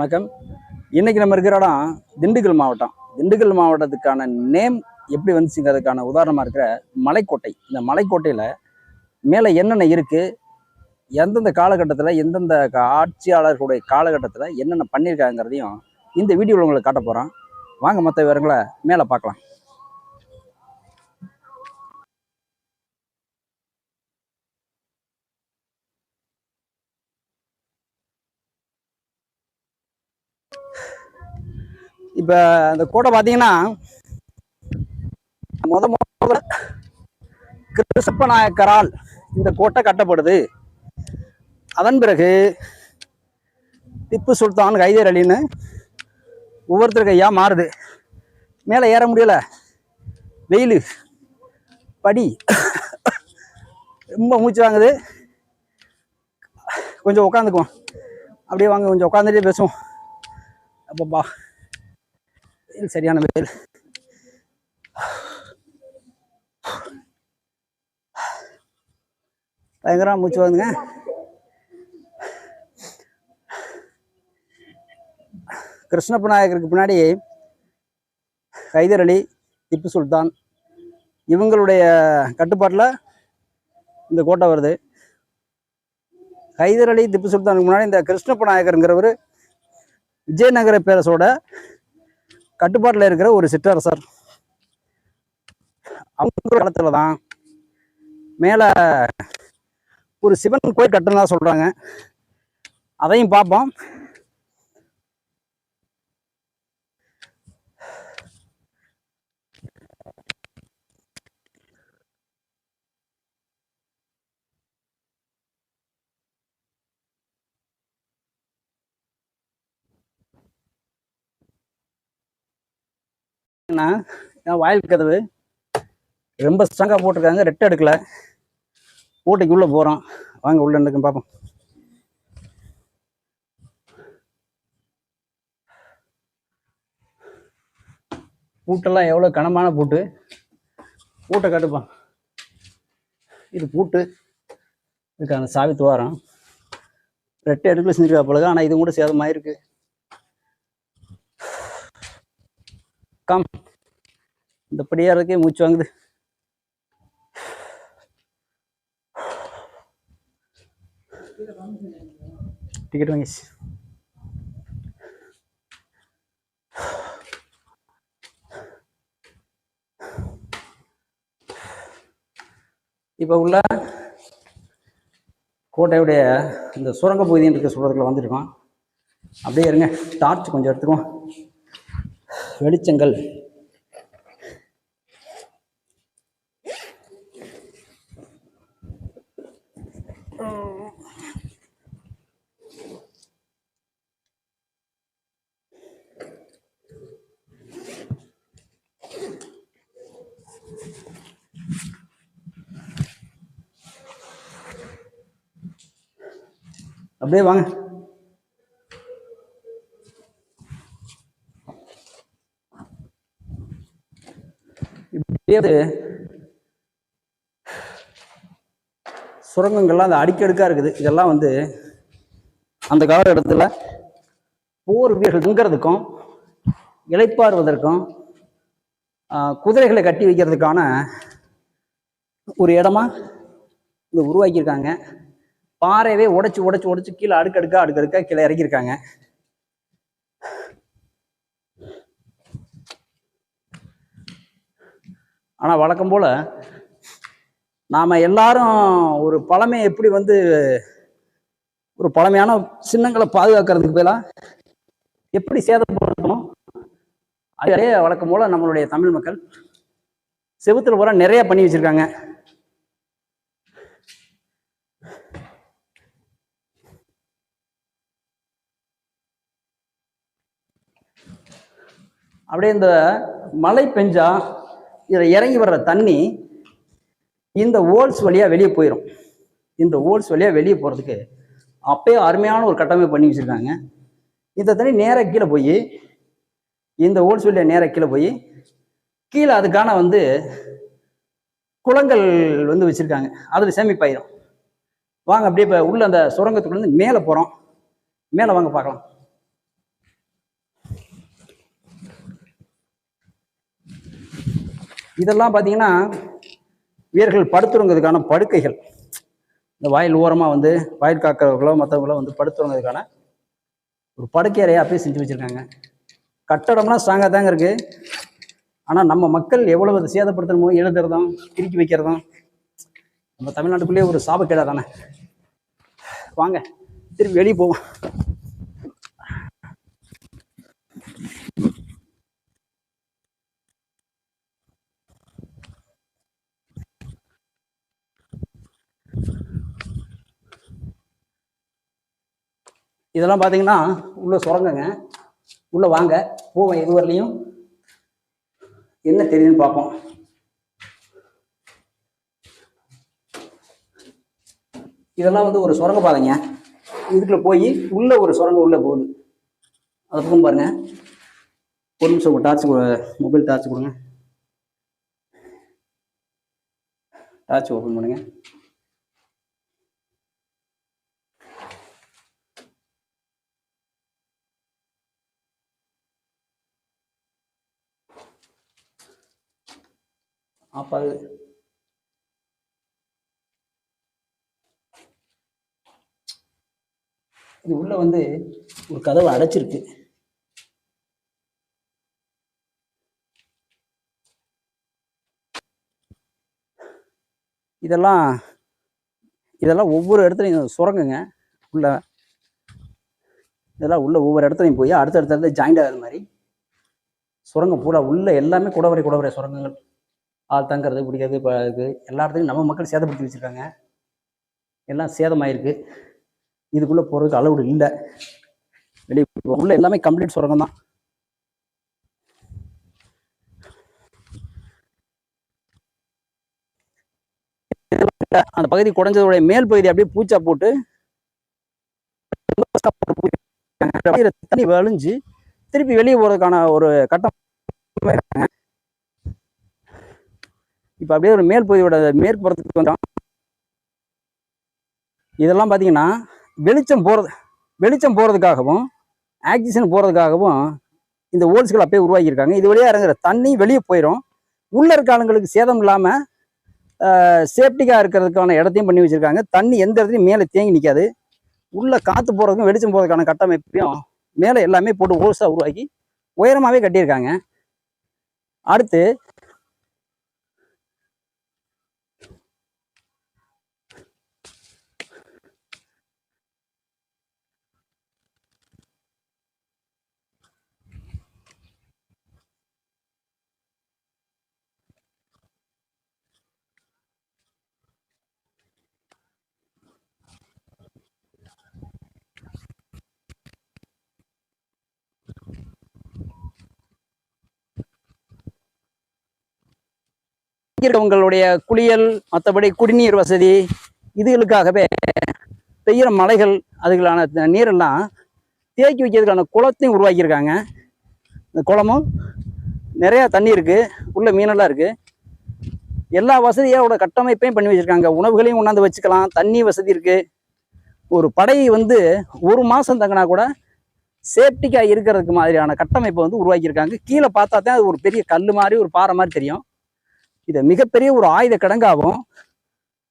வணக்கம். இன்றைக்கி நம்ம இருக்கிற இடம் திண்டுக்கல் மாவட்டம். திண்டுக்கல் மாவட்டத்துக்கான நேம் எப்படி வந்துச்சுங்கிறதுக்கான உதாரணமாக இருக்கிற மலைக்கோட்டை. இந்த மலைக்கோட்டையில் மேலே என்னென்ன இருக்குது எந்தெந்த காலகட்டத்தில் எந்தெந்த கா- ஆட்சியாளர்களுடைய காலகட்டத்தில் என்னென்ன பண்ணியிருக்காங்கிறதையும் இந்த வீடியோவில் உங்களுக்கு காட்ட போகிறோம் வாங்க மற்ற விவரங்களை மேலே பார்க்கலாம். இப்போ அந்த கோட்டை பார்த்தீங்கன்னா முத முதல்ல கிருஷ்ணப்ப நாயக்கரால் இந்த கோட்டை கட்டப்படுது. அதன் பிறகு திப்பு சுல்தான் கைதர் அலின்னு ஒவ்வொருத்தர் கையாக மாறுது. மேலே ஏற முடியல. வெயில் படி ரொம்ப மூச்சு வாங்குது. கொஞ்சம் உட்காந்துக்குவோம். அப்படியே வாங்க கொஞ்சம் உட்காந்துட்டே பேசுவோம். அப்பப்பா. வெயில் சரியான வெயில் பயங்கரமா மூச்சு வாங்குங்க கிருஷ்ணப்ப நாயகருக்கு பின்னாடி ஹைதர் அலி திப்பு சுல்தான். இவங்களுடைய கட்டுப்பாட்டில் இந்த கோட்டை வருது. ஹைதர் அலி திப்பு சுல்தானுக்கு முன்னாடி இந்த கிருஷ்ணப்ப நாயகருங்கிறவர் விஜயநகர பேரரசோட கட்டுப்பாட்டில் இருக்கிற ஒரு சிற்றரசர். அவங்க காலத்தில் தான் மேலே ஒரு சிவன் கோயில் தான் சொல்கிறாங்க அதையும் பார்ப்போம். என்ன வாயில் கதவு ரொம்ப ஸ்ட்ராங்காக போட்டிருக்காங்க. ரெட்டை எடுக்கல. ஊட்டிக்கு உள்ளே போகிறோம் வாங்க உள்ள இருக்குன்னு பார்ப்போம் பூட்டெல்லாம் எவ்வளோ கனமான பூட்டு. பூட்டை கட்டுப்பான் இது பூட்டு. இதுக்கான சாவி துவாரம். ரெட்டை அடுக்கில் செஞ்சுருக்கா பொழுது ஆனால் இது கூட சேதமாயிருக்கு. வணக்கம். இந்த படியாறதுக்கே மூச்சு வாங்குது. டிக்கெட் வாங்கிச்சு இப்போ உள்ள கோட்டையுடைய இந்த சுரங்க பகுதின்னு இருக்க சொல்கிறதுக்குள்ள வந்துருக்கோம். அப்படியே இருங்க. டார்ச் கொஞ்சம் எடுத்துக்குவோம். வெளிச்சங்கள். அப்படியே வாங்க. இது சுரங்கங்கள்லாம் அந்த அடிக்கடுக்காக இருக்குது. இதெல்லாம் வந்து அந்த காலகட்டத்தில் போர் வீரர்கள் தங்குறதுக்கும் இளைப்பாறுவதற்கும் குதிரைகளை கட்டி வைக்கிறதுக்கான ஒரு இடமா இதை உருவாக்கியிருக்காங்க. பாறையவே உடைச்சி உடைச்சி உடைச்சி கீழே அடுக்கடுக்கா அடுக்கடுக்கா கீழே இறக்கியிருக்காங்க. ஆனால் வழக்கம் போல் நாம் எல்லாரும் ஒரு பழமையை எப்படி வந்து ஒரு பழமையான சின்னங்களை பாதுகாக்கிறதுக்கு பதிலாக எப்படி சேதப்படுத்தணும் அதே வழக்கம் போல் நம்மளுடைய தமிழ் மக்கள் செவுத்துல பூரா நிறைய பண்ணி வச்சிருக்காங்க. அப்படியே இந்த மழை பெஞ்சா இதில் இறங்கி வர்ற தண்ணி இந்த ஓல்ஸ் வழியாக வெளியே போயிடும் இந்த ஓல்ஸ் வழியாக வெளியே போகிறதுக்கு அப்பயே அருமையான ஒரு கட்டமைப்பு பண்ணி வச்சுருக்காங்க. இந்த தண்ணி நேராக கீழே போய் இந்த ஓல்ஸ் வழியாக நேராக கீழே போய் கீழே அதுக்கான வந்து குளங்கள் வந்து வச்சுருக்காங்க. அதில் சேமிப்பாயிரும். வாங்க அப்படியே இப்போ உள்ள அந்த சுரங்கத்துக்குள்ளேருந்து மேலே போகிறோம் மேலே வாங்க பார்க்கலாம். இதெல்லாம் பார்த்தீங்கன்னா வீரர்கள் படுத்துறங்கிறதுக்கான படுக்கைகள். இந்த வாயில் ஓரமாக வந்து வாயில் காக்கிறவர்களோ மற்றவங்களோ வந்து படுத்துறங்கிறதுக்கான ஒரு படுக்கை அறையாக அப்படியே செஞ்சு வச்சுருக்காங்க. கட்டடம்லாம் ஸ்ட்ராங்காக தாங்க இருக்குது ஆனால் நம்ம மக்கள் எவ்வளவு சேதப்படுத்தணுமோ எழுதுறதும் கிறுக்கி வைக்கிறதும் நம்ம தமிழ்நாட்டுக்குள்ளேயே ஒரு சாபக்கேடா தானே. வாங்க திருப்பி வெளியே போவோம். இதெல்லாம் பார்த்தீங்கன்னா உள்ள சுரங்கங்க. உள்ளே வாங்க. போவோம் இது வரலையும் என்ன தெரியுதுன்னு பார்ப்போம். இதெல்லாம் வந்து ஒரு சுரங்க பாதைங்க. இதுக்குள்ள போய் உள்ள ஒரு சுரங்கம் உள்ள போகுது. அதை பக்கம் பாருங்க. ஒரு நிமிஷம் டார்ச் மொபைல் டார்ச் கொடுங்க. டார்ச் ஓப்பன் பண்ணுங்க. நாற்பது. இது உள்ள வந்து ஒரு கதவு அடைச்சிருக்கு. இதெல்லாம் இதெல்லாம் ஒவ்வொரு இடத்துலையும் சுரங்குங்க. உள்ள இதெல்லாம் உள்ள ஒவ்வொரு இடத்துலையும் போய் அடுத்தடுத்த இடத்துல ஜாயிண்ட் ஆகிற மாதிரி. சுரங்கம் பூரா உள்ள எல்லாமே குடவரை குடவரை சுரங்கங்கள். ஆள் தங்குறது பிடிக்கிறது இப்போ இருக்குது எல்லா இடத்துக்கும் நம்ம மக்கள் சேதப்படுத்தி வச்சுருக்காங்க. எல்லாம் சேதமாயிருக்கு. இதுக்குள்ளே போகிறதுக்கு அளவுடு இல்லை. வெளியே உள்ள எல்லாமே கம்ப்ளீட் சுரங்கம் தான். அந்த பகுதி குறைஞ்சதோடைய மேல் பகுதி அப்படியே பூச்சா போட்டு தண்ணி வழிஞ்சு திருப்பி வெளியே போகிறதுக்கான ஒரு கட்டம். இப்போ அப்படியே ஒரு மேல் பகுதியோட மேற்கு புறத்துக்கு வந்தோம். இதெல்லாம் பார்த்தீங்கன்னா வெளிச்சம் போகிறது வெளிச்சம் போகிறதுக்காகவும் ஆக்சிஜன் போகிறதுக்காகவும் இந்த ஹோல்ஸ்கள் அப்படியே உருவாக்கியிருக்காங்க. இது வழியாக இறங்குற தண்ணி வெளியே போயிடும் உள்ள இருக்க ஆளுங்களுக்கு சேதம் இல்லாமல் சேஃப்டிக்காக இருக்கிறதுக்கான இடத்தையும் பண்ணி வச்சுருக்காங்க. தண்ணி எந்த இடத்துலையும் மேலே தேங்கி நிற்காது உள்ளே காற்று போகிறதுக்கும் வெளிச்சம் போகிறதுக்கான கட்டமைப்பையும் மேலே எல்லாமே போட்டு ஹோல்ஸாக உருவாக்கி உயரமாகவே கட்டியிருக்காங்க. அடுத்து இருக்கிறவங்களுடைய குளியல் மற்றபடி குடிநீர் வசதி இதுகளுக்காகவே பெய்கிற மலைகள் அதுகளான நீரெல்லாம் தேக்கி வைக்கிறதுக்கான குளத்தையும் உருவாக்கியிருக்காங்க. இந்த குளமும் நிறையா தண்ணி இருக்குது உள்ள மீனெல்லாம் இருக்குது எல்லா வசதியோட கட்டமைப்பையும் பண்ணி வச்சுருக்காங்க. உணவுகளையும் கொண்டாந்து வச்சுக்கலாம். தண்ணி வசதி இருக்குது ஒரு படை வந்து ஒரு மாதம் தங்கினா கூட சேஃப்டிக்காக இருக்கிறதுக்கு மாதிரியான கட்டமைப்பை வந்து உருவாக்கியிருக்காங்க. கீழே பார்த்தா தான் அது ஒரு பெரிய கல் மாதிரி ஒரு பாறை மாதிரி தெரியும். இதை மிகப்பெரிய ஒரு ஆயுத கிடங்காகவும்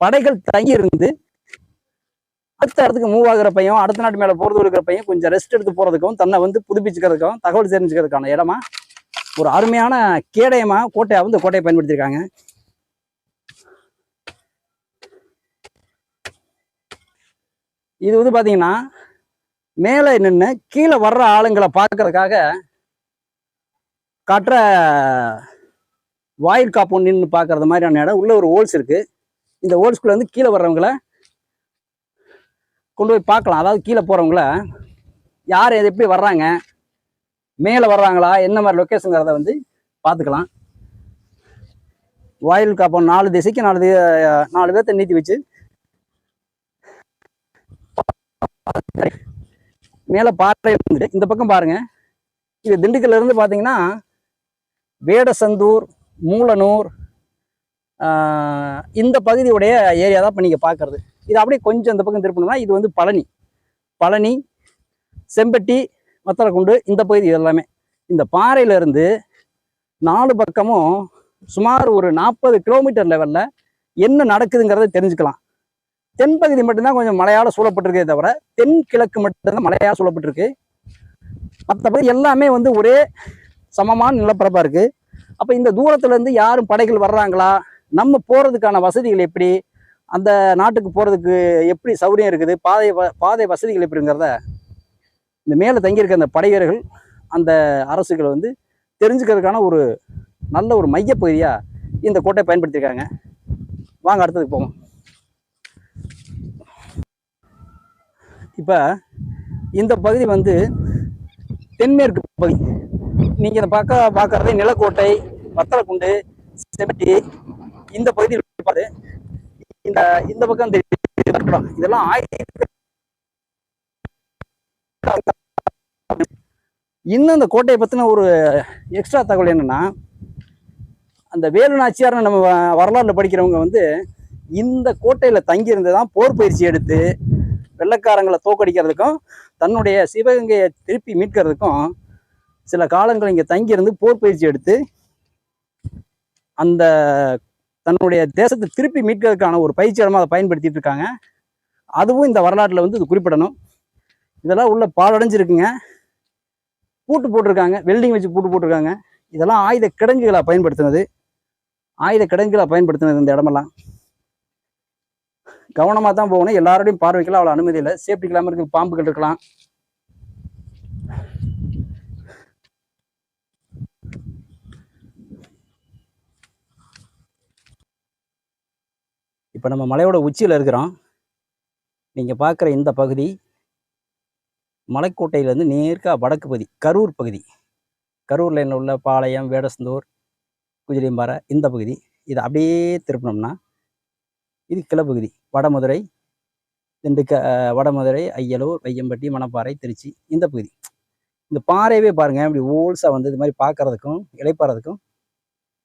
படைகள் தங்கி இருந்து அடுத்த இடத்துக்கு மூவ் ஆகுறப்பையும் அடுத்த நாட்டு மேல போறது பையன் கொஞ்சம் ரெஸ்ட் எடுத்து போறதுக்கும் தன்னை வந்து புதுப்பிச்சுக்கிறதுக்கும் தகவல் தெரிஞ்சுக்கிறதுக்கான இடமா ஒரு அருமையான கேடயமா கோட்டையா வந்து கோட்டையை பயன்படுத்தியிருக்காங்க. இது வந்து பாத்தீங்கன்னா மேலே நின்று கீழே வர்ற ஆளுங்களை பார்க்கறதுக்காக காட்டுற வாயில் காப்போம் நின்று பார்க்கறது மாதிரியான இடம். உள்ள ஒரு ஹோல்ஸ் இருக்கு. இந்த ஹோல்ஸ்குள்ள வந்து கீழே வர்றவங்கள கொண்டு போய் பார்க்கலாம். அதாவது கீழே போறவங்கள யார் எது எப்படி வர்றாங்க மேலே வர்றாங்களா என்ன மாதிரி லொக்கேஷனுங்கிறத வந்து பார்த்துக்கலாம். வாயில் காப்போம் நாலு திசைக்கு நாலு நாலு பேர்த்த நீட்டி வச்சு மேலே பாறை வந்துட்டு இந்த பக்கம் பாருங்க. இது திண்டுக்கல்லேருந்து பார்த்தீங்கன்னா வேடசந்தூர் மூலனூர் இந்த பகுதியுடைய ஏரியா தான் இப்போ நீங்கள் பார்க்கறது இது அப்படியே கொஞ்சம் இந்த பக்கம் திருப்பணும்னா இது வந்து பழனி. பழனி செம்பட்டி வத்தலக்குண்டு இந்த பகுதி இதெல்லாமே. இந்த பாறையிலேருந்து நாலு பக்கமும் சுமார் ஒரு நாற்பது கிலோமீட்டர் லெவலில் என்ன நடக்குதுங்கிறத தெரிஞ்சுக்கலாம். தென்பகுதி மட்டும்தான் கொஞ்சம் மலையால் சூழப்பட்டிருக்கே தவிர தென் கிழக்கு மட்டும்தான் மழையால சூழப்பட்டிருக்கு. மற்றபடி எல்லாமே வந்து ஒரே சமமான நிலப்பரப்பாக இருக்குது அப்போ இந்த தூரத்துலேருந்து யாரும் படைகள் வர்றாங்களா? நம்ம போகிறதுக்கான வசதிகள் எப்படி? அந்த நாட்டுக்கு போகிறதுக்கு எப்படி சௌரியம் இருக்குது? பாதை பாதை வசதிகள் எப்படிங்கிறத இந்த மேலே தங்கியிருக்க அந்த படையர்கள் அந்த அரசுகளை வந்து தெரிஞ்சுக்கிறதுக்கான ஒரு நல்ல ஒரு மையப்பகுதியாக இந்த கோட்டையை பயன்படுத்தியிருக்காங்க. வாங்க அடுத்ததுக்கு போவோம். இப்போ இந்த பகுதி வந்து தென்மேற்கு பகுதி. நீங்கள் இந்த பார்க்க பார்க்கறது நிலக்கோட்டை வத்தலக்குண்டு செவட்டி இந்த பகுதியில் இந்த இந்த பக்கம் தெரியும் இதெல்லாம் ஆயிரத்தி இன்னும் அந்த கோட்டையை பற்றின ஒரு எக்ஸ்ட்ரா தகவல் என்னன்னா அந்த வேலு நாச்சியார்னு நம்ம வ- வரலாறுல படிக்கிறவங்க வந்து இந்த கோட்டையில் தங்கியிருந்து தான் போர் பயிற்சி எடுத்து வெள்ளக்காரங்களை தோக்கடிக்கிறதுக்கும் தன்னுடைய சிவகங்கையை திருப்பி மீட்கிறதுக்கும் சில காலங்கள் இங்கே தங்கியிருந்து போர் பயிற்சி எடுத்து அந்த தன்னுடைய தேசத்தை திருப்பி மீட்கிறதுக்கான ஒரு பயிற்சி அதை பயன்படுத்திட்டு இருக்காங்க. அதுவும் இந்த வரலாற்றில் வந்து இது குறிப்பிடணும். இதெல்லாம் உள்ள பாலடைஞ்சிருக்குங்க பூட்டு போட்டிருக்காங்க. வெல்டிங் வச்சு பூட்டு போட்டிருக்காங்க. இதெல்லாம் ஆயுத கிடங்குகளை பயன்படுத்தினது. ஆயுத கிடங்குகளை பயன்படுத்தினது இந்த இடமெல்லாம். கவனமாக தான் போகணும். எல்லாரோடையும் பார்வைக்கெல்லாம் அவ்வளோ அனுமதி இல்லை. சேஃப்டி இல்லாமல் இருக்கு பாம்புகள் இருக்கலாம். இப்போ நம்ம மலையோட உச்சியில் இருக்கிறோம். நீங்கள் பார்க்குற இந்த பகுதி மலைக்கோட்டையிலேருந்து நேர்க்காக வடக்கு பகுதி கரூர் பகுதி. கரூர் லைனில் உள்ள பாளையம் வேடசந்தூர் குஜிலியம்பாறை இந்த பகுதி. இதை அப்படியே திருப்பினோம்னா இது கிளப்பகுதி. வடமதுரை திண்டுக்க வடமதுரை ஐயலூர் வையம்பட்டி மணப்பாறை திருச்சி இந்த பகுதி. இந்த பாறையவே பாருங்கள் இப்படி ஓல்ஸாக வந்து இது மாதிரி பார்க்கறதுக்கும் இழைப்பாறதுக்கும்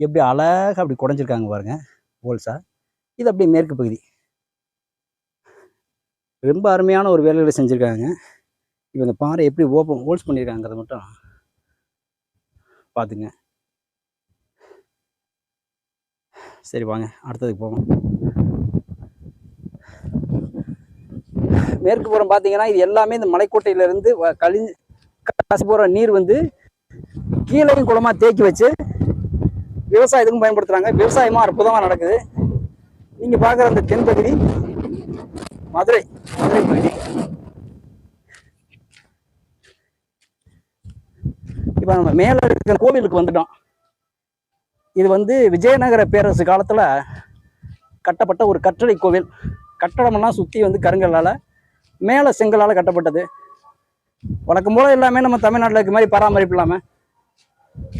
எப்படி அழகாக அப்படி குடஞ்சிருக்காங்க பாருங்கள் ஓல்ஸா இது அப்படியே மேற்கு பகுதி. ரொம்ப அருமையான ஒரு வேலைகளை செஞ்சுருக்காங்க. இப்போ இந்த பாறை எப்படி ஓப்பன் ஹோல்ஸ் பண்ணியிருக்காங்கிறத மட்டும் பார்த்துங்க. சரி வாங்க அடுத்ததுக்கு போவோம். மேற்கு புறம் பார்த்தீங்கன்னா இது எல்லாமே இந்த மலைக்கோட்டையிலேருந்து கழிஞ்சு காசு போகிற நீர் வந்து கீழையும் குளமாக தேக்கி வச்சு விவசாயத்துக்கும் பயன்படுத்துகிறாங்க விவசாயமும் அற்புதமாக நடக்குது. நீங்கள் பார்க்குற அந்த தென்பகுதி மதுரை மதுரை பகுதி. இப்போ நம்ம மேலே இருக்கிற கோவிலுக்கு வந்துட்டோம். இது வந்து விஜயநகர பேரரசு காலத்தில் கட்டப்பட்ட ஒரு கட்டளை கோவில். கட்டடமெல்லாம் சுற்றி வந்து கருங்கல்லால் மேலே செங்கலால் கட்டப்பட்டது. வழக்கம் போல் எல்லாமே நம்ம தமிழ்நாட்டில் இருக்க மாதிரி பராமரிப்பு இல்லாமல்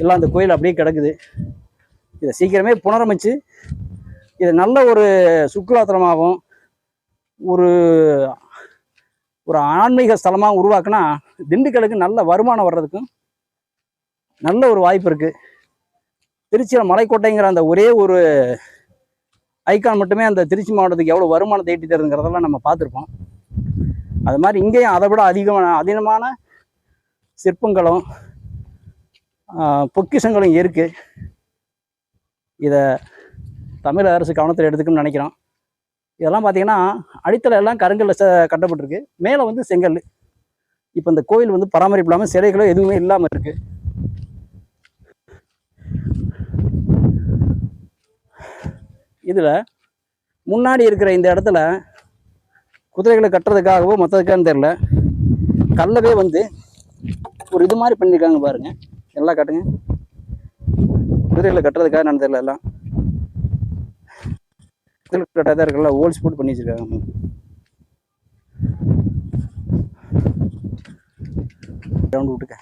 எல்லாம் அந்த கோயில் அப்படியே கிடக்குது. இதை சீக்கிரமே புனரமைச்சு இது நல்ல ஒரு சுற்றுலாத்தலமாகவும் ஒரு ஒரு ஆன்மீக ஸ்தலமாக உருவாக்குனா திண்டுக்கலுக்கு நல்ல வருமானம் வர்றதுக்கும் நல்ல ஒரு வாய்ப்பு இருக்குது திருச்சியில் மலைக்கோட்டைங்கிற அந்த ஒரே ஒரு ஐக்கான் மட்டுமே அந்த திருச்சி மாவட்டத்துக்கு எவ்வளோ வருமானத்தை ஈட்டி தருதுங்கிறதெல்லாம் நம்ம பார்த்துருப்போம். அது மாதிரி இங்கேயும் அதை விட அதிகமான அதிகமான சிற்பங்களும் பொக்கிஷங்களும் இருக்குது இதை தமிழக அரசு கவனத்தில் எடுத்துக்கணும்னு நினைக்கிறோம் இதெல்லாம் பார்த்தீங்கன்னா அடித்தளம் எல்லாம் கருங்கல்ல ச கட்டப்பட்டிருக்கு. மேலே வந்து செங்கல். இப்போ இந்த கோயில் வந்து பராமரிப்பு இல்லாமல் சிலைகளோ எதுவுமே இல்லாமல் இருக்கு. இதில் முன்னாடி இருக்கிற இந்த இடத்துல குதிரைகளை கட்டுறதுக்காகவோ மற்றதுக்கான்னு தெரில கல்லவே வந்து ஒரு இது மாதிரி பண்ணியிருக்காங்க பாருங்கள் எல்லாம் காட்டுங்க. குதிரைகளை கட்டுறதுக்காக நான் தெரில எல்லாம். குதிரை கட்டாதான் இருக்குல்ல ஹோல்ஸ் போட்டு பண்ணி வச்சிருக்காங்க. விட்டுக்க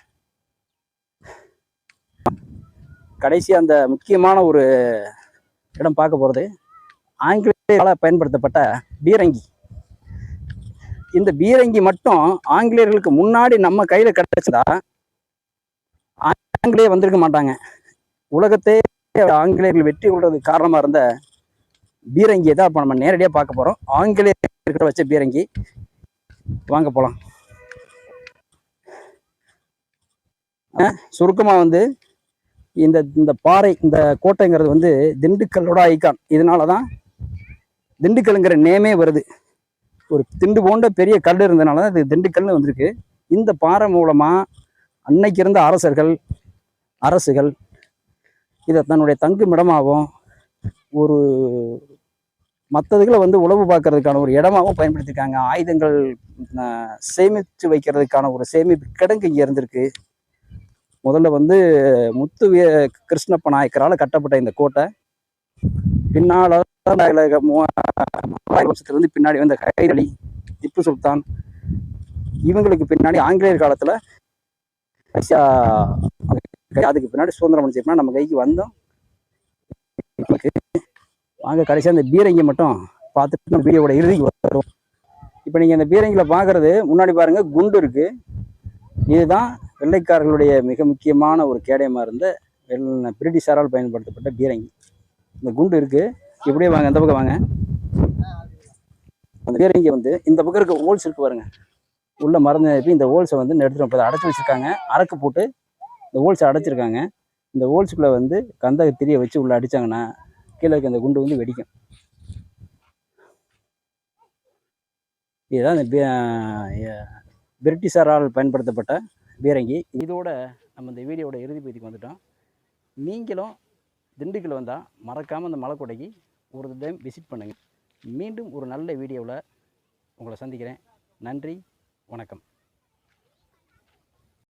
கடைசி அந்த முக்கியமான ஒரு இடம் பார்க்க போகிறது ஆங்கிலேயரால் பயன்படுத்தப்பட்ட பீரங்கி. இந்த பீரங்கி மட்டும் ஆங்கிலேயர்களுக்கு முன்னாடி நம்ம கையில் கிடைச்சதா ஆங்கிலேயே வந்திருக்க மாட்டாங்க. உலகத்தே ஆங்கிலேயர்கள் வெற்றி கொள்றதுக்கு காரணமாக இருந்த பீரங்கியை தான் இப்போ நம்ம நேரடியாக பார்க்க போகிறோம் ஆங்கிலேயர்கிட்ட வச்ச பீரங்கி. வாங்க போகலாம் சுருக்கமாக வந்து இந்த இந்த பாறை இந்த கோட்டைங்கிறது வந்து திண்டுக்கல்லோட ஐகான். இதனால தான் திண்டுக்கல்ங்கிற நேமே வருது. ஒரு திண்டு போன்ற பெரிய கல் இருந்தனால தான் இது திண்டுக்கல்னு வந்திருக்கு. இந்த பாறை மூலமாக அன்னைக்கு இருந்த அரசர்கள் அரசுகள் இதை தன்னுடைய தங்குமிடமாகவும் ஒரு மற்றதுகளை வந்து உழவு பார்க்கறதுக்கான ஒரு இடமாவும் பயன்படுத்தியிருக்காங்க. ஆயுதங்கள் சேமித்து வைக்கிறதுக்கான ஒரு சேமிப்பு கிடங்கு இங்கே இருந்திருக்கு. முதல்ல வந்து முத்து கிருஷ்ணப்ப நாயக்கரால் கட்டப்பட்ட இந்த கோட்டை. பின்னால் வருஷத்துலேருந்து பின்னாடி வந்த கைரளி திப்பு சுல்தான். இவங்களுக்கு பின்னாடி ஆங்கிலேயர் காலத்தில் அதுக்கு பின்னாடி சுதந்திரம் அடைஞ்சிருப்பா நம்ம கைக்கு வந்தோம். வாங்க கடைசியாக அந்த பீரங்கி மட்டும் பார்த்துட்டு நம்ம வீடியோட இறுதிக்கு வரும் இப்போ நீங்கள் இந்த பீரங்கியில் பார்க்குறது முன்னாடி பாருங்கள் குண்டு இருக்குது இதுதான் வெள்ளைக்காரர்களுடைய மிக முக்கியமான ஒரு கேடயமாக இருந்த வெள்ள பிரிட்டிஷாரால் பயன்படுத்தப்பட்ட பீரங்கி. இந்த குண்டு இருக்குது இப்படியே வாங்க இந்த பக்கம் வாங்க. அந்த பீரங்கி வந்து இந்த பக்கம் இருக்க ஹோல்ஸ் இருக்கு பாருங்கள் உள்ளே மறந்து இப்போ இந்த ஹோல்ஸை வந்து எடுத்துகிட்டு இப்போ அடைச்சி வச்சுருக்காங்க. அரக்கு போட்டு இந்த ஹோல்ஸை அடைச்சிருக்காங்க. இந்த ஹோல்ஸுக்குள்ளே வந்து கந்தக திரியை வச்சு உள்ளே அடிச்சாங்கன்னா கீழே இருக்க அந்த குண்டு வந்து வெடிக்கும். இதுதான் இந்த பிரிட்டிஷாரால் பயன்படுத்தப்பட்ட பீரங்கி. இதோட நம்ம இந்த வீடியோட இறுதி பகுதிக்கு வந்துட்டோம். நீங்களும் திண்டுக்கல் வந்தால் மறக்காமல் அந்த மலைக்கோட்டைக்கு ஒரு டைம் விசிட் பண்ணுங்கள் மீண்டும் ஒரு நல்ல வீடியோவில் உங்களை சந்திக்கிறேன். நன்றி வணக்கம்.